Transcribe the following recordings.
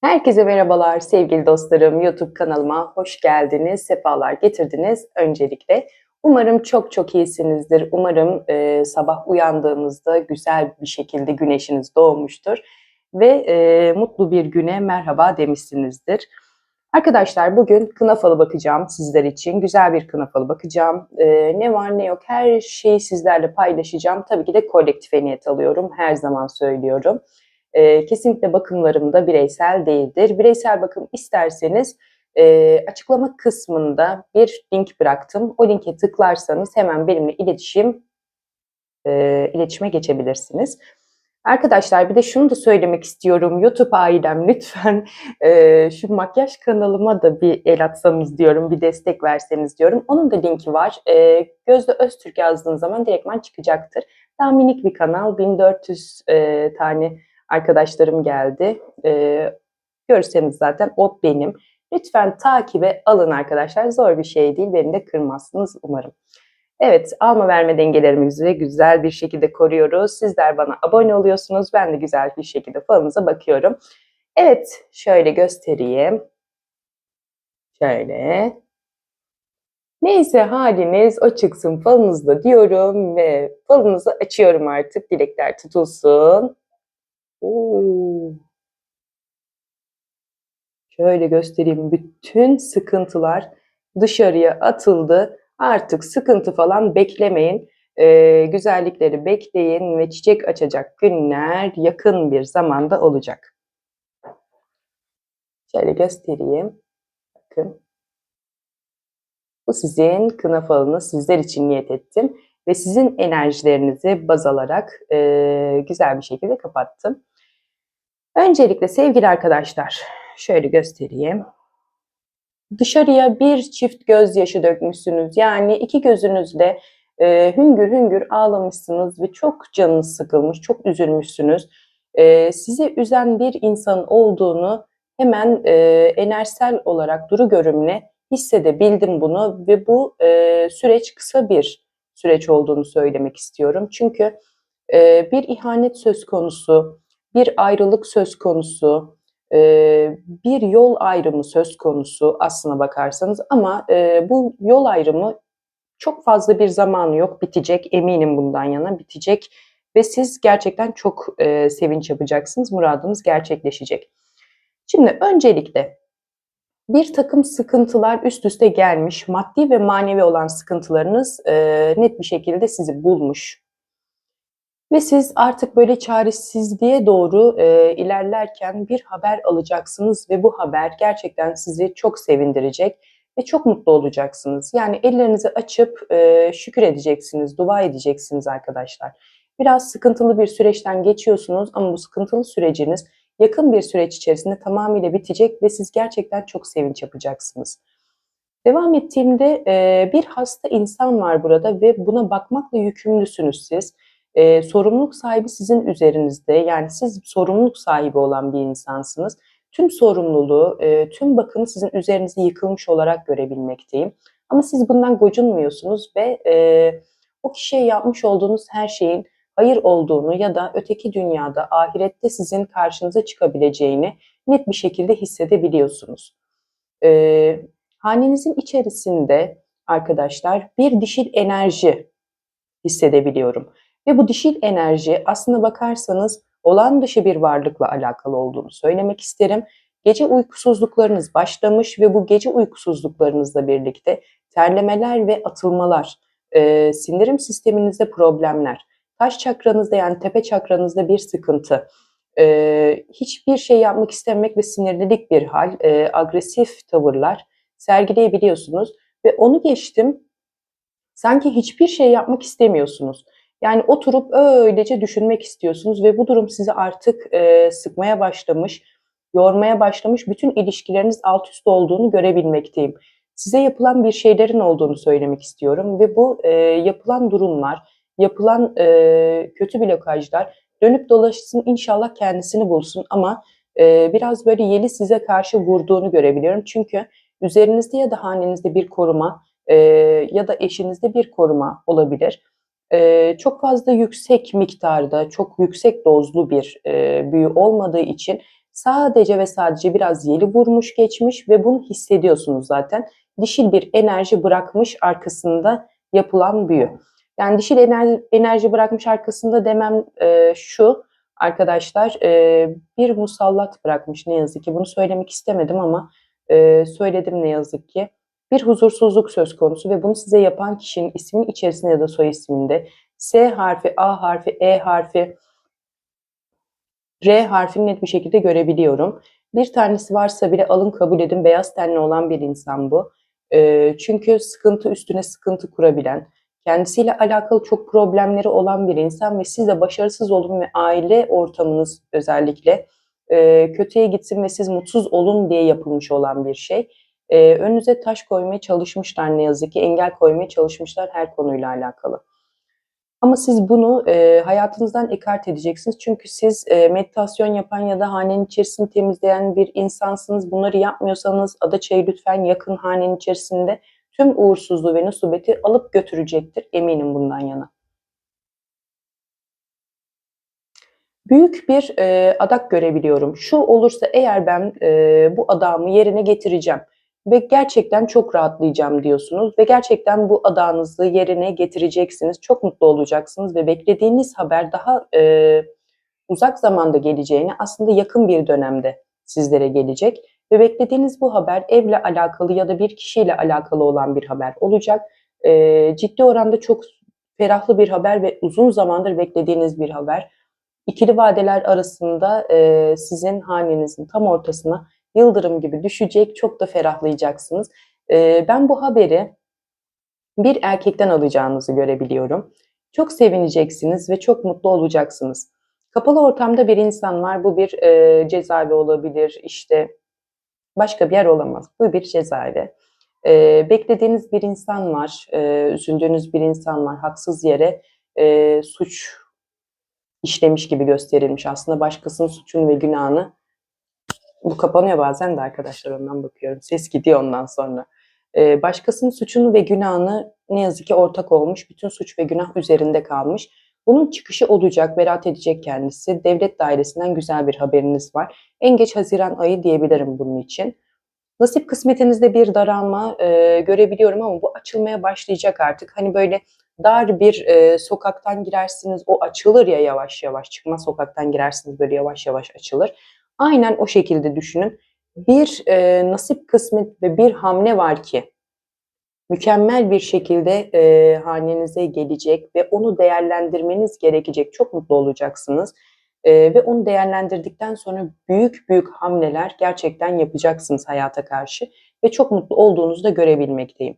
Herkese merhabalar sevgili dostlarım. YouTube kanalıma hoş geldiniz, sefalar getirdiniz öncelikle. Umarım çok çok iyisinizdir. Umarım e, sabah uyandığınızda güzel bir şekilde güneşiniz doğmuştur ve e, mutlu bir güne merhaba demişsinizdir. Arkadaşlar bugün kına falı bakacağım sizler için. Güzel bir kına falı bakacağım. E, ne var ne yok her şeyi sizlerle paylaşacağım. Tabii ki de kolektife niyet alıyorum. Her zaman söylüyorum. E, kesinlikle bakımlarım da bireysel değildir. Bireysel bakım isterseniz e, açıklama kısmında bir link bıraktım. O linke tıklarsanız hemen benimle iletişim e, iletişime geçebilirsiniz. Arkadaşlar bir de şunu da söylemek istiyorum. YouTube ailem lütfen e, şu makyaj kanalıma da bir el atsanız diyorum, bir destek verseniz diyorum. Onun da linki var. E, Gözde Öztürk yazdığınız zaman direktman çıkacaktır. Daha minik bir kanal, 1400 e, tane arkadaşlarım geldi. E, görürseniz zaten o benim. Lütfen takibe alın arkadaşlar. Zor bir şey değil. Beni de kırmazsınız umarım. Evet, alma verme dengelerimizi güzel bir şekilde koruyoruz. Sizler bana abone oluyorsunuz. Ben de güzel bir şekilde falınıza bakıyorum. Evet, şöyle göstereyim. Şöyle. Neyse haliniz o çıksın falınızda diyorum ve falınızı açıyorum artık. Dilekler tutulsun. Oo. Şöyle göstereyim. Bütün sıkıntılar dışarıya atıldı. Artık sıkıntı falan beklemeyin. Ee, güzellikleri bekleyin ve çiçek açacak günler yakın bir zamanda olacak. Şöyle göstereyim. Bakın. Bu sizin kına falınız. Sizler için niyet ettim. Ve sizin enerjilerinizi baz alarak e, güzel bir şekilde kapattım. Öncelikle sevgili arkadaşlar, şöyle göstereyim. Dışarıya bir çift gözyaşı dökmüşsünüz. Yani iki gözünüzle e, hüngür hüngür ağlamışsınız ve çok canınız sıkılmış, çok üzülmüşsünüz. E, sizi üzen bir insan olduğunu hemen e, enerjisel olarak duru görümle hissedebildim bunu ve bu e, süreç kısa bir süreç olduğunu söylemek istiyorum. Çünkü e, bir ihanet söz konusu, bir ayrılık söz konusu, e, bir yol ayrımı söz konusu aslına bakarsanız ama e, bu yol ayrımı çok fazla bir zamanı yok bitecek eminim bundan yana bitecek ve siz gerçekten çok e, sevinç yapacaksınız muradınız gerçekleşecek. Şimdi öncelikle bir takım sıkıntılar üst üste gelmiş maddi ve manevi olan sıkıntılarınız e, net bir şekilde sizi bulmuş ve siz artık böyle çaresizliğe doğru e, ilerlerken bir haber alacaksınız ve bu haber gerçekten sizi çok sevindirecek ve çok mutlu olacaksınız. Yani ellerinizi açıp e, şükür edeceksiniz, dua edeceksiniz arkadaşlar. Biraz sıkıntılı bir süreçten geçiyorsunuz ama bu sıkıntılı süreciniz yakın bir süreç içerisinde tamamıyla bitecek ve siz gerçekten çok sevinç yapacaksınız. Devam ettiğimde e, bir hasta insan var burada ve buna bakmakla yükümlüsünüz siz. E, sorumluluk sahibi sizin üzerinizde. Yani siz sorumluluk sahibi olan bir insansınız. Tüm sorumluluğu, e, tüm bakımı sizin üzerinize yıkılmış olarak görebilmekteyim. Ama siz bundan gocunmuyorsunuz ve o kişiye yapmış olduğunuz her şeyin hayır olduğunu ya da öteki dünyada, ahirette sizin karşınıza çıkabileceğini net bir şekilde hissedebiliyorsunuz. E, hanenizin içerisinde arkadaşlar bir dişil enerji hissedebiliyorum. Ve bu dişil enerji aslında bakarsanız olan dışı bir varlıkla alakalı olduğunu söylemek isterim. Gece uykusuzluklarınız başlamış ve bu gece uykusuzluklarınızla birlikte terlemeler ve atılmalar, e, sindirim sisteminizde problemler, taş çakranızda yani tepe çakranızda bir sıkıntı, e, hiçbir şey yapmak istemek ve sinirlilik bir hal, e, agresif tavırlar sergileyebiliyorsunuz. Ve onu geçtim, sanki hiçbir şey yapmak istemiyorsunuz. Yani oturup öylece düşünmek istiyorsunuz ve bu durum sizi artık e, sıkmaya başlamış, yormaya başlamış, bütün ilişkileriniz alt üst olduğunu görebilmekteyim. Size yapılan bir şeylerin olduğunu söylemek istiyorum ve bu e, yapılan durumlar, yapılan e, kötü blokajlar dönüp dolaşsın inşallah kendisini bulsun ama e, biraz böyle yeli size karşı vurduğunu görebiliyorum. Çünkü üzerinizde ya da hanenizde bir koruma e, ya da eşinizde bir koruma olabilir e, çok fazla yüksek miktarda, çok yüksek dozlu bir e, büyü olmadığı için Sadece ve sadece biraz yeli vurmuş geçmiş ve bunu hissediyorsunuz zaten. Dişil bir enerji bırakmış arkasında yapılan büyü. Yani dişil enerji, bırakmış arkasında demem e, şu arkadaşlar e, bir musallat bırakmış ne yazık ki. Bunu söylemek istemedim ama e, söyledim ne yazık ki. Bir huzursuzluk söz konusu ve bunu size yapan kişinin isminin içerisinde ya da soy isminde S harfi, A harfi, E harfi, R harfini net bir şekilde görebiliyorum. Bir tanesi varsa bile alın kabul edin beyaz tenli olan bir insan bu. E, çünkü sıkıntı üstüne sıkıntı kurabilen, kendisiyle alakalı çok problemleri olan bir insan ve siz de başarısız olun ve aile ortamınız özellikle e, kötüye gitsin ve siz mutsuz olun diye yapılmış olan bir şey. E, önünüze taş koymaya çalışmışlar ne yazık ki, engel koymaya çalışmışlar her konuyla alakalı. Ama siz bunu e, hayatınızdan ekart edeceksiniz. Çünkü siz e, meditasyon yapan ya da hanenin içerisini temizleyen bir insansınız. Bunları yapmıyorsanız adaçayı lütfen yakın hanenin içerisinde tüm uğursuzluğu ve nusubeti alıp götürecektir. Eminim bundan yana. Büyük bir e, adak görebiliyorum. Şu olursa eğer ben e, bu adamı yerine getireceğim ve gerçekten çok rahatlayacağım diyorsunuz ve gerçekten bu adağınızı yerine getireceksiniz. Çok mutlu olacaksınız ve beklediğiniz haber daha e, uzak zamanda geleceğini aslında yakın bir dönemde sizlere gelecek ve beklediğiniz bu haber evle alakalı ya da bir kişiyle alakalı olan bir haber olacak. E, ciddi oranda çok ferahlı bir haber ve uzun zamandır beklediğiniz bir haber. İkili vadeler arasında e, sizin hanenizin tam ortasına yıldırım gibi düşecek, çok da ferahlayacaksınız. E, ben bu haberi bir erkekten alacağınızı görebiliyorum. Çok sevineceksiniz ve çok mutlu olacaksınız. Kapalı ortamda bir insan var. Bu bir e, cezaevi olabilir, işte başka bir yer olamaz. Bu bir cezaevi. E, beklediğiniz bir insan var, e, üzüldüğünüz bir insan var. Haksız yere e, suç işlemiş gibi gösterilmiş. Aslında başkasının suçunu ve günahını bu kapanıyor bazen de arkadaşlar ondan bakıyorum. Ses gidiyor ondan sonra. Ee, başkasının suçunu ve günahını ne yazık ki ortak olmuş. Bütün suç ve günah üzerinde kalmış. Bunun çıkışı olacak, beraat edecek kendisi. Devlet dairesinden güzel bir haberiniz var. En geç Haziran ayı diyebilirim bunun için. Nasip kısmetinizde bir daralma e, görebiliyorum ama bu açılmaya başlayacak artık. Hani böyle dar bir e, sokaktan girersiniz, o açılır ya yavaş yavaş. Çıkma sokaktan girersiniz böyle yavaş yavaş açılır. Aynen o şekilde düşünün. Bir e, nasip kısmet ve bir hamle var ki mükemmel bir şekilde e, hanenize gelecek ve onu değerlendirmeniz gerekecek. Çok mutlu olacaksınız. E, ve onu değerlendirdikten sonra büyük büyük hamleler gerçekten yapacaksınız hayata karşı ve çok mutlu olduğunuzu da görebilmekteyim.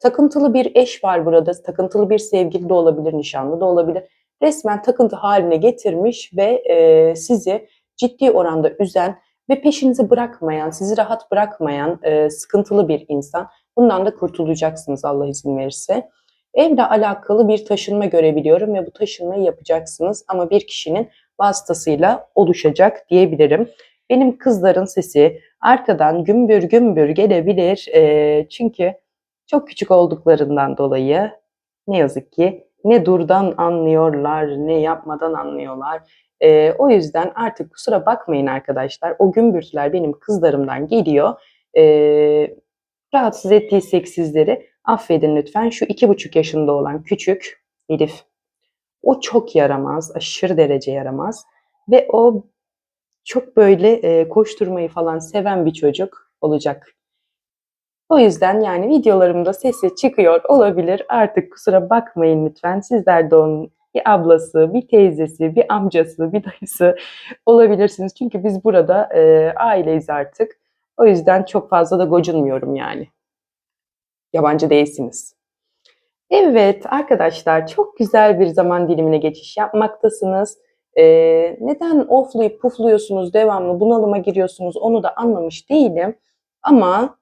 Takıntılı bir eş var burada, takıntılı bir sevgili de olabilir, nişanlı da olabilir. Resmen takıntı haline getirmiş ve e, sizi ciddi oranda üzen ve peşinizi bırakmayan, sizi rahat bırakmayan e, sıkıntılı bir insan. Bundan da kurtulacaksınız Allah izin verirse. Evle alakalı bir taşınma görebiliyorum ve bu taşınmayı yapacaksınız ama bir kişinin vasıtasıyla oluşacak diyebilirim. Benim kızların sesi arkadan gümbür gümbür gelebilir e, çünkü çok küçük olduklarından dolayı ne yazık ki ne durdan anlıyorlar ne yapmadan anlıyorlar. E, o yüzden artık kusura bakmayın arkadaşlar. O gümbürtüler benim kızlarımdan geliyor. E, rahatsız ettiysek sizleri affedin lütfen. Şu iki buçuk yaşında olan küçük Elif. O çok yaramaz. Aşırı derece yaramaz. Ve o çok böyle e, koşturmayı falan seven bir çocuk olacak. O yüzden yani videolarımda sesi çıkıyor olabilir. Artık kusura bakmayın lütfen. Sizler de onun bir ablası, bir teyzesi, bir amcası, bir dayısı olabilirsiniz. Çünkü biz burada e, aileyiz artık. O yüzden çok fazla da gocunmuyorum yani. Yabancı değilsiniz. Evet arkadaşlar çok güzel bir zaman dilimine geçiş yapmaktasınız. Ee, neden oflayıp pufluyorsunuz, devamlı bunalıma giriyorsunuz onu da anlamış değilim. Ama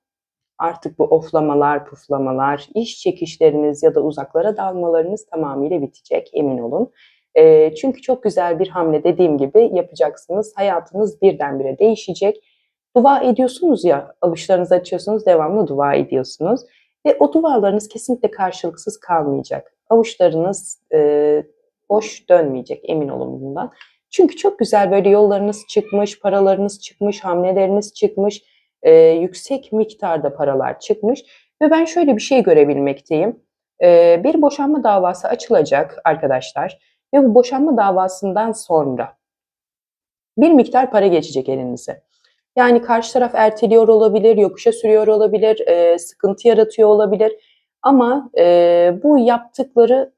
artık bu oflamalar, puflamalar, iş çekişleriniz ya da uzaklara dalmalarınız tamamıyla bitecek emin olun. E, çünkü çok güzel bir hamle dediğim gibi yapacaksınız. Hayatınız birdenbire değişecek. Dua ediyorsunuz ya, avuçlarınızı açıyorsunuz, devamlı dua ediyorsunuz. Ve o dualarınız kesinlikle karşılıksız kalmayacak. Avuçlarınız e, boş dönmeyecek, emin olun bundan. Çünkü çok güzel böyle yollarınız çıkmış, paralarınız çıkmış, hamleleriniz çıkmış, e, yüksek miktarda paralar çıkmış ve ben şöyle bir şey görebilmekteyim. E, bir boşanma davası açılacak arkadaşlar ve bu boşanma davasından sonra bir miktar para geçecek elinize. Yani karşı taraf erteliyor olabilir, yokuşa sürüyor olabilir, e, sıkıntı yaratıyor olabilir. Ama e, bu yaptıkları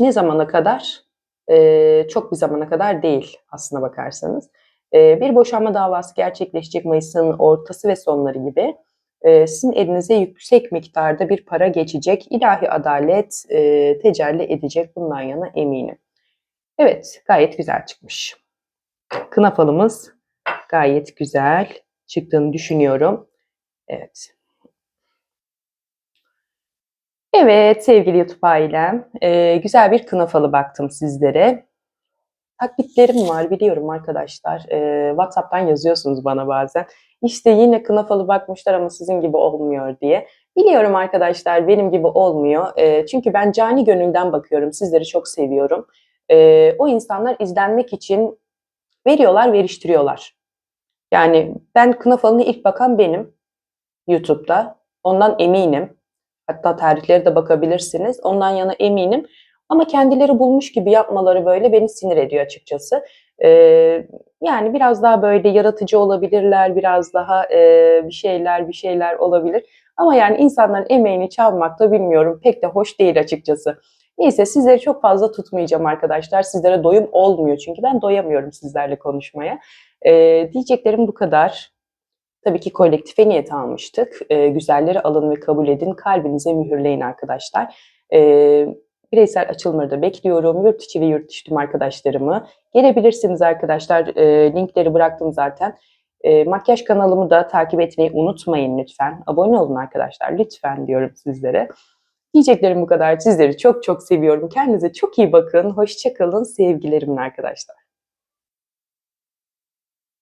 ne zamana kadar? E, çok bir zamana kadar değil aslına bakarsanız. E, bir boşanma davası gerçekleşecek Mayıs'ın ortası ve sonları gibi. E, sizin elinize yüksek miktarda bir para geçecek. İlahi adalet e, tecelli edecek bundan yana eminim. Evet gayet güzel çıkmış. Kına falımız gayet güzel çıktığını düşünüyorum. Evet. Evet sevgili YouTube ailem, e, güzel bir kına falı baktım sizlere. Taklitlerim var biliyorum arkadaşlar. E, WhatsApp'tan yazıyorsunuz bana bazen. İşte yine kına falı bakmışlar ama sizin gibi olmuyor diye. Biliyorum arkadaşlar benim gibi olmuyor. E, çünkü ben cani gönülden bakıyorum. Sizleri çok seviyorum. E, o insanlar izlenmek için veriyorlar, veriştiriyorlar. Yani ben kına falına ilk bakan benim YouTube'da. Ondan eminim. Hatta tarihleri de bakabilirsiniz. Ondan yana eminim. Ama kendileri bulmuş gibi yapmaları böyle beni sinir ediyor açıkçası. Ee, yani biraz daha böyle yaratıcı olabilirler, biraz daha e, bir şeyler bir şeyler olabilir. Ama yani insanların emeğini çalmak da bilmiyorum pek de hoş değil açıkçası. Neyse sizleri çok fazla tutmayacağım arkadaşlar. Sizlere doyum olmuyor çünkü ben doyamıyorum sizlerle konuşmaya. Ee, diyeceklerim bu kadar. Tabii ki kolektife niyet almıştık. Ee, güzelleri alın ve kabul edin. Kalbinize mühürleyin arkadaşlar. Ee, bireysel açılımları da bekliyorum. Yurt içi ve yurt dışı tüm arkadaşlarımı. Gelebilirsiniz arkadaşlar. Ee, linkleri bıraktım zaten. Ee, makyaj kanalımı da takip etmeyi unutmayın lütfen. Abone olun arkadaşlar. Lütfen diyorum sizlere. Diyeceklerim bu kadar. Sizleri çok çok seviyorum. Kendinize çok iyi bakın. Hoşçakalın. Sevgilerimin arkadaşlar.